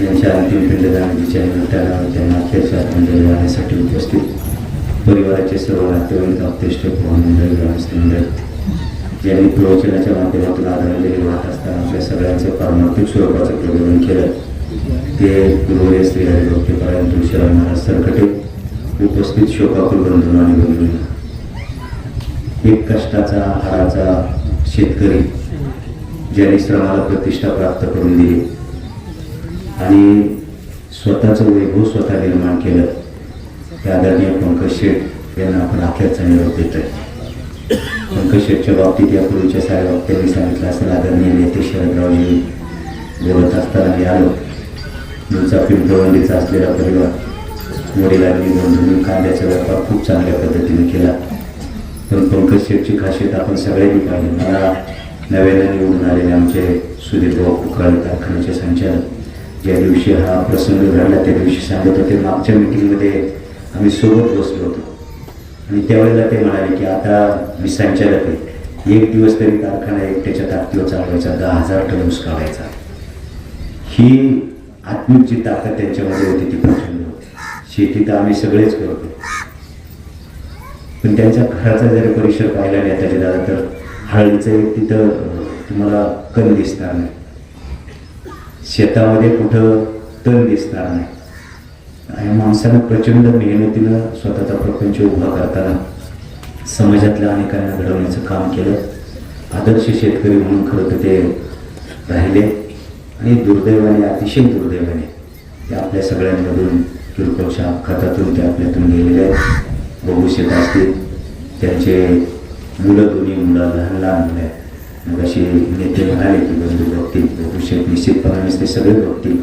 यांच्या अंतिम पिंडदानाच्या त्याला त्यांना अखेरच्या पिंड जाण्यासाठी उपस्थित परिवाराचे सर्व नातेवाईक अपतेष्ट मंडळ ग्रामस्थ मंडळ ज्यांनी प्रवचनाच्या माध्यमातून आदरांजली वाहत असताना आपल्या सगळ्यांचं पारमार्थिक स्वरूपाचं प्रबोधन केलं. ते गुरुवय श्री हरिभक्तीपरायण तुळशीराम महाराज सरकटे उपस्थित शोकाकुल बंधू आणि बंधू एक कष्टाचा हाडाचा शेतकरी ज्याने श्रमाला प्रतिष्ठा प्राप्त करून दिली. आणि स्वतःचं वैभव स्वतः निर्माण केलं. त्या आदरणीय पंकज शेठ यांना आपण अखेरचा निरोप देतोय पंकज शेठच्या बाबतीत यापूर्वीच्या साऱ्या वक्त्यांनी सांगितलं असेल आदरणीय नेते शरदरावजी बोलत असताना मी आलो. तुमचा पिंपळवंडीचा असलेला परिवार वडिलांनी बंधूंनी कांद्याचा व्यापार खूप चांगल्या पद्धतीने केला. पण पंकज शेठची खासियत आपण सगळ्यांनी पाहिली. मला नव्याने निवडून आलेले आमचे सुधीर भाऊ कुकाळ कारखान्याचे संचालक ज्या दिवशी हा प्रसंग घडला त्या दिवशी सांगत होते मागच्या मिटिंगमध्ये आम्ही सोबत बसलो होतो. आणि त्यावेळेला ते म्हणाले की आता मी संचालक आहे. एक दिवस तरी कारखाना एकट्याच्या ताकदीवर चालवायचा दहा हजार टन ऊस काढायचा. ही आत्मिक जी ताकद त्यांच्यामध्ये होती ती प्रचंड होती. शेती तर आम्ही सगळेच करतो पण त्यांच्या घराचा जर परिसर पाहिला नाही त्याच्या दादा तर हळदीचं एक तिथं तुम्हाला कण दिसणार नाही. शेतामध्ये कुठं तण दिसणार नाही. आणि माणसानं प्रचंड मेहनतीनं स्वतःचा प्रपंच उभा करताना समाजातल्या अनेकांना घडवण्याचं काम केलं. आदर्श शेतकरी म्हणून खरं तर ते राहिले. आणि दुर्दैवाने अतिशय दुर्दैवाने ते आपल्या सगळ्यांमधून किरकोळच्या अपघातातून ते आपल्यातून गेलेले आहेत. बघू शेत असतील त्यांचे मुलं दोन्ही मुलं लहान लहान मुलं आहेत. अशी नेते म्हणाले की बंधू बघतील भविष्यात निश्चितपणानेच ते सगळे बघतील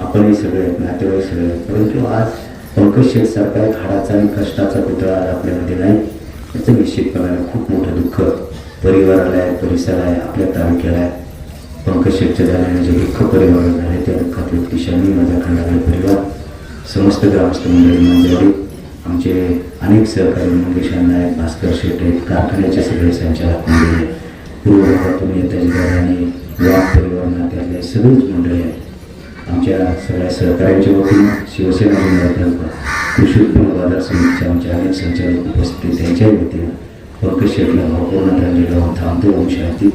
आपणही सगळे नातेवाईक सगळे. परंतु आज पंकज शेठ सारखा एक हाडाचा आणि कष्टाचा पुतळा आज आपल्यामध्ये नाही. याचं निश्चितपणाने खूप मोठं दुःख परिवाराला आहे परिसराला आहे आपल्या तालुक्याला आहे. पंकज शेठच्या झाल्याने जे दुःख परिवार झाले त्या दुःखात व्यक्तिशांनी माझा खंडागड परिवार समस्त ग्रामस्थ मंडळी मंडळी आमचे अनेक सहकारी मंगेश आहेत भास्कर शेठ आहेत कारखान्याचे सगळे संचालक मंडळी आहेत पूर्व भागातून आणि वाघ परिवार नात्यातले सगळीच मंडळी आहेत. आमच्या सगळ्या सहकार्यांच्या वतीनं शिवसेना जिल्हा कृषी उत्पन्न बाजार समितीच्या आमच्या अनेक संचालक उपस्थित आहेत, त्यांच्याही वतीनं पंकज शेटला भावपूर्ण श्रद्धांजली वाहून थांबतो. ओम शांती